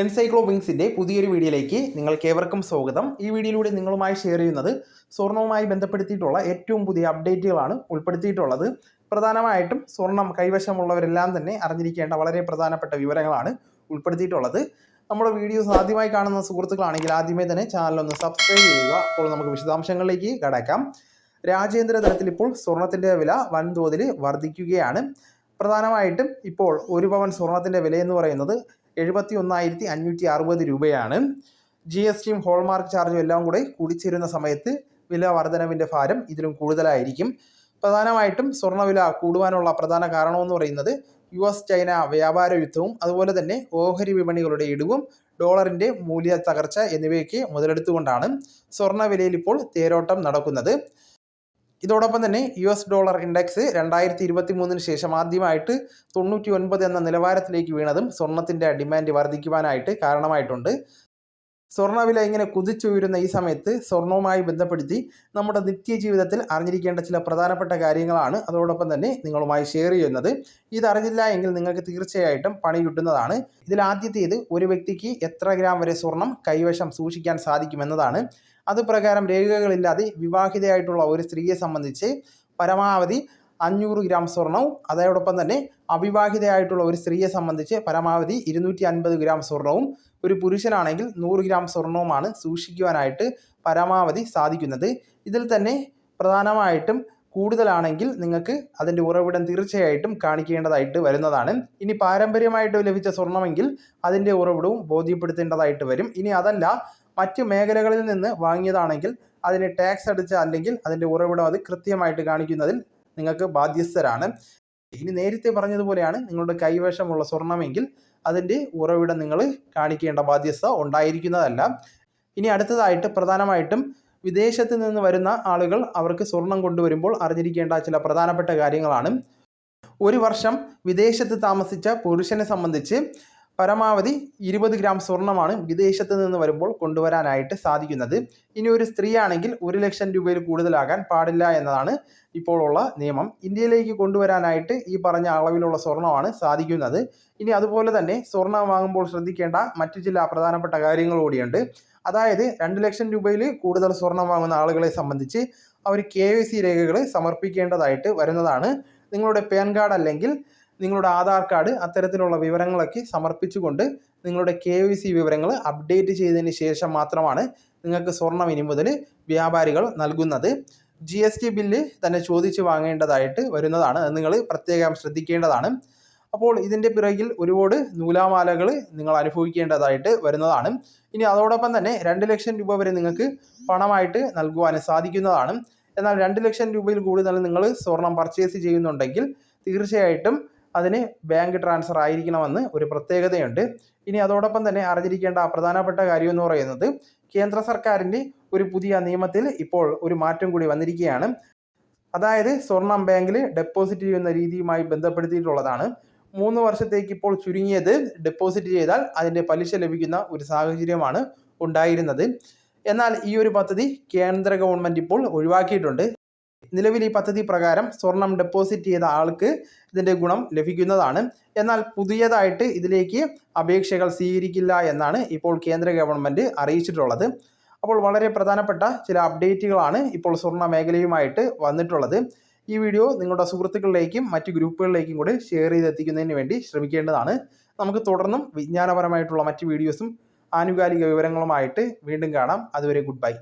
എൻസൈക്ലോ വിങ്സിന്റെ പുതിയൊരു വീഡിയോയിലേക്ക് നിങ്ങൾക്ക് ഏവർക്കും സ്വാഗതം. ഈ വീഡിയോയിലൂടെ നിങ്ങളുമായി ഷെയർ ചെയ്യുന്നത് സ്വർണവുമായി ബന്ധപ്പെടുത്തിയിട്ടുള്ള ഏറ്റവും പുതിയ അപ്ഡേറ്റുകളാണ് ഉൾപ്പെടുത്തിയിട്ടുള്ളത്. പ്രധാനമായിട്ടും സ്വർണം കൈവശമുള്ളവരെല്ലാം തന്നെ അറിഞ്ഞിരിക്കേണ്ട വളരെ പ്രധാനപ്പെട്ട വിവരങ്ങളാണ് ഉൾപ്പെടുത്തിയിട്ടുള്ളത്. നമ്മുടെ വീഡിയോസ് ആദ്യമായി കാണുന്ന സുഹൃത്തുക്കളാണെങ്കിൽ ആദ്യമേ തന്നെ ചാനലൊന്ന് സബ്സ്ക്രൈബ് ചെയ്യുക. അപ്പോൾ നമുക്ക് വിശദാംശങ്ങളിലേക്ക് കടക്കാം. രാജ്യാന്തര തലത്തിൽ ഇപ്പോൾ സ്വർണത്തിന്റെ വില വൻതോതിൽ വർദ്ധിക്കുകയാണ്. പ്രധാനമായിട്ടും ഇപ്പോൾ ഒരു പവൻ സ്വർണത്തിന്റെ വിലയെന്ന് പറയുന്നത് എഴുപത്തി ഒന്നായിരത്തി അഞ്ഞൂറ്റി അറുപത് രൂപയാണ് ജി എസ് ടിയും ഹോൾമാർക്ക് ചാർജും എല്ലാം കൂടെ കൂടിച്ചേരുന്ന സമയത്ത് വില വർധനവിന്റെ ഭാരം ഇതിലും കൂടുതലായിരിക്കും. പ്രധാനമായിട്ടും സ്വർണവില കൂടുവാനുള്ള പ്രധാന കാരണമെന്ന് പറയുന്നത് യു എസ് ചൈന വ്യാപാര യുദ്ധവും അതുപോലെ തന്നെ ഓഹരി വിപണികളുടെ ഇടിവും ഡോളറിന്റെ മൂല്യ തകർച്ച എന്നിവയൊക്കെ മുതലെടുത്തുകൊണ്ടാണ് സ്വർണവിലയിൽ ഇപ്പോൾ തേരോട്ടം നടക്കുന്നത്. ഇതോടൊപ്പം തന്നെ യു എസ് ഡോളർ ഇൻഡെക്സ് രണ്ടായിരത്തി ഇരുപത്തി മൂന്നിന് ശേഷം ആദ്യമായിട്ട് തൊണ്ണൂറ്റി ഒൻപത് എന്ന നിലവാരത്തിലേക്ക് വീണതും സ്വർണത്തിന്റെ ഡിമാൻഡ് വർദ്ധിക്കുവാനായിട്ട് കാരണമായിട്ടുണ്ട്. സ്വർണവില ഇങ്ങനെ കുതിച്ചുയരുന്ന ഈ സമയത്ത് സ്വർണവുമായി ബന്ധപ്പെടുത്തി നമ്മുടെ നിത്യജീവിതത്തിൽ അറിഞ്ഞിരിക്കേണ്ട ചില പ്രധാനപ്പെട്ട കാര്യങ്ങളാണ് അതോടൊപ്പം തന്നെ നിങ്ങളുമായി ഷെയർ ചെയ്യുന്നത്. ഇത് എങ്കിൽ നിങ്ങൾക്ക് തീർച്ചയായിട്ടും പണി കിട്ടുന്നതാണ്. ഇതിൽ ആദ്യത്തേത് ഒരു വ്യക്തിക്ക് എത്ര ഗ്രാം വരെ സ്വർണം കൈവശം സൂക്ഷിക്കാൻ സാധിക്കുമെന്നതാണ്. അത് പ്രകാരം രേഖകളില്ലാതെ വിവാഹിതയായിട്ടുള്ള ഒരു സ്ത്രീയെ സംബന്ധിച്ച് പരമാവധി അഞ്ഞൂറ് ഗ്രാം സ്വർണവും അതോടൊപ്പം തന്നെ അവിവാഹിതയായിട്ടുള്ള ഒരു സ്ത്രീയെ സംബന്ധിച്ച് പരമാവധി ഇരുന്നൂറ്റി അൻപത് ഗ്രാം സ്വർണവും ഒരു പുരുഷനാണെങ്കിൽ നൂറ് ഗ്രാം സ്വർണവുമാണ് സൂക്ഷിക്കുവാനായിട്ട് പരമാവധി സാധിക്കുന്നത്. ഇതിൽ തന്നെ പ്രധാനമായിട്ടും കൂടുതലാണെങ്കിൽ നിങ്ങൾക്ക് അതിന്റെ ഉറവിടം തീർച്ചയായിട്ടും കാണിക്കേണ്ടതായിട്ട് വരുന്നതാണ്. ഇനി പാരമ്പര്യമായിട്ട് ലഭിച്ച സ്വർണമെങ്കിൽ അതിന്റെ ഉറവിടവും ബോധ്യപ്പെടുത്തേണ്ടതായിട്ട് വരും. ഇനി അതല്ല മറ്റ് മേഖലകളിൽ നിന്ന് വാങ്ങിയതാണെങ്കിൽ അതിന് ടാക്സ് അടിച്ച അല്ലെങ്കിൽ അതിന്റെ ഉറവിടം അത് കൃത്യമായിട്ട് കാണിക്കുന്നതിൽ നിങ്ങൾക്ക് ബാധ്യസ്ഥരാണ്. ഇനി നേരത്തെ പറഞ്ഞതുപോലെയാണ് നിങ്ങളുടെ കൈവശമുള്ള സ്വർണമെങ്കിൽ അതിന്റെ ഉറവിടം നിങ്ങൾ കാണിക്കേണ്ട ബാധ്യസ്ഥ ഉണ്ടായിരിക്കുന്നതല്ല. ഇനി അടുത്തതായിട്ട് പ്രധാനമായിട്ടും വിദേശത്ത് നിന്ന് വരുന്ന ആളുകൾ അവർക്ക് സ്വർണം കൊണ്ടുവരുമ്പോൾ അറിഞ്ഞിരിക്കേണ്ട ചില പ്രധാനപ്പെട്ട കാര്യങ്ങളാണ്. ഒരു വർഷം വിദേശത്ത് താമസിച്ച പുരുഷനെ സംബന്ധിച്ച് പരമാവധി ഇരുപത് ഗ്രാം സ്വർണമാണ് വിദേശത്ത് നിന്ന് വരുമ്പോൾ കൊണ്ടുവരാനായിട്ട് സാധിക്കുന്നത്. ഇനി ഒരു സ്ത്രീയാണെങ്കിൽ ഒരു ലക്ഷം രൂപയിൽ കൂടുതലാകാൻ പാടില്ല എന്നതാണ് ഇപ്പോഴുള്ള നിയമം. ഇന്ത്യയിലേക്ക് കൊണ്ടുവരാനായിട്ട് ഈ പറഞ്ഞ അളവിലുള്ള സ്വർണമാണ് സാധിക്കുന്നത്. ഇനി അതുപോലെ തന്നെ സ്വർണം വാങ്ങുമ്പോൾ ശ്രദ്ധിക്കേണ്ട മറ്റു ചില പ്രധാനപ്പെട്ട കാര്യങ്ങൾ കൂടിയുണ്ട്. അതായത് രണ്ട് ലക്ഷം രൂപയിൽ കൂടുതൽ സ്വർണം വാങ്ങുന്ന ആളുകളെ സംബന്ധിച്ച് അവർ കെ രേഖകൾ സമർപ്പിക്കേണ്ടതായിട്ട് വരുന്നതാണ്. നിങ്ങളുടെ പാൻ കാർഡ് അല്ലെങ്കിൽ നിങ്ങളുടെ ആധാർ കാർഡ് അത്തരത്തിലുള്ള വിവരങ്ങളൊക്കെ സമർപ്പിച്ചുകൊണ്ട് നിങ്ങളുടെ കെ വൈ സി വിവരങ്ങൾ അപ്ഡേറ്റ് ചെയ്തതിന് ശേഷം മാത്രമാണ് നിങ്ങൾക്ക് സ്വർണം ഇനി മുതൽ വ്യാപാരികൾ നൽകുന്നത്. ജി എസ് ടി ബില്ല് തന്നെ ചോദിച്ച് വാങ്ങേണ്ടതായിട്ട് വരുന്നതാണ്. അത് നിങ്ങൾ പ്രത്യേകം ശ്രദ്ധിക്കേണ്ടതാണ്. അപ്പോൾ ഇതിന്റെ പിറകിൽ ഒരുപാട് നൂലാമാലകൾ നിങ്ങൾ അനുഭവിക്കേണ്ടതായിട്ട് വരുന്നതാണ്. ഇനി അതോടൊപ്പം തന്നെ രണ്ട് ലക്ഷം രൂപ വരെ നിങ്ങൾക്ക് പണമായിട്ട് നൽകുവാൻ സാധിക്കുന്നതാണ്. എന്നാൽ രണ്ട് ലക്ഷം രൂപയിൽ കൂടുതൽ നിങ്ങൾ സ്വർണം പർച്ചേസ് ചെയ്യുന്നുണ്ടെങ്കിൽ തീർച്ചയായിട്ടും അതിന് ബാങ്ക് ട്രാൻസ്ഫർ ആയിരിക്കണമെന്ന് ഒരു പ്രത്യേകതയുണ്ട്. ഇനി അതോടൊപ്പം തന്നെ അറിഞ്ഞിരിക്കേണ്ട പ്രധാനപ്പെട്ട കാര്യം എന്ന് പറയുന്നത് കേന്ദ്ര സർക്കാരിന്റെ ഒരു പുതിയ നിയമത്തിൽ ഇപ്പോൾ ഒരു മാറ്റം കൂടി വന്നിരിക്കുകയാണ്. അതായത് സ്വർണം ബാങ്കിൽ ഡെപ്പോസിറ്റ് ചെയ്യുന്ന രീതിയുമായി ബന്ധപ്പെടുത്തിയിട്ടുള്ളതാണ്. മൂന്ന് വർഷത്തേക്ക് ഇപ്പോൾ ചുരുങ്ങിയത് ഡെപ്പോസിറ്റ് ചെയ്താൽ അതിന്റെ പലിശ ലഭിക്കുന്ന ഒരു സാഹചര്യമാണ് ഉണ്ടായിരുന്നത്. എന്നാൽ ഈ ഒരു പദ്ധതി കേന്ദ്ര ഗവൺമെന്റ് ഇപ്പോൾ ഒഴിവാക്കിയിട്ടുണ്ട്. നിലവിൽ ഈ പദ്ധതി പ്രകാരം സ്വർണം ഡെപ്പോസിറ്റ് ചെയ്ത ആൾക്ക് ഇതിന്റെ ഗുണം ലഭിക്കുന്നതാണ്. എന്നാൽ പുതിയതായിട്ട് ഇതിലേക്ക് അപേക്ഷകൾ സ്വീകരിക്കില്ല എന്നാണ് ഇപ്പോൾ കേന്ദ്ര ഗവൺമെന്റ് അറിയിച്ചിട്ടുള്ളത്. അപ്പോൾ വളരെ പ്രധാനപ്പെട്ട ചില അപ്ഡേറ്റുകളാണ് ഇപ്പോൾ സ്വർണ മേഖലയുമായിട്ട് വന്നിട്ടുള്ളത്. ഈ വീഡിയോ നിങ്ങളുടെ സുഹൃത്തുക്കളിലേക്കും മറ്റ് ഗ്രൂപ്പുകളിലേക്കും കൂടി ഷെയർ ചെയ്തെത്തിക്കുന്നതിന് വേണ്ടി ശ്രമിക്കേണ്ടതാണ്. നമുക്ക് തുടർന്നും വിജ്ഞാനപരമായിട്ടുള്ള മറ്റ് വീഡിയോസും ആനുകാലിക വിവരങ്ങളുമായിട്ട് വീണ്ടും കാണാം. അതുവരെ ഗുഡ് ബൈ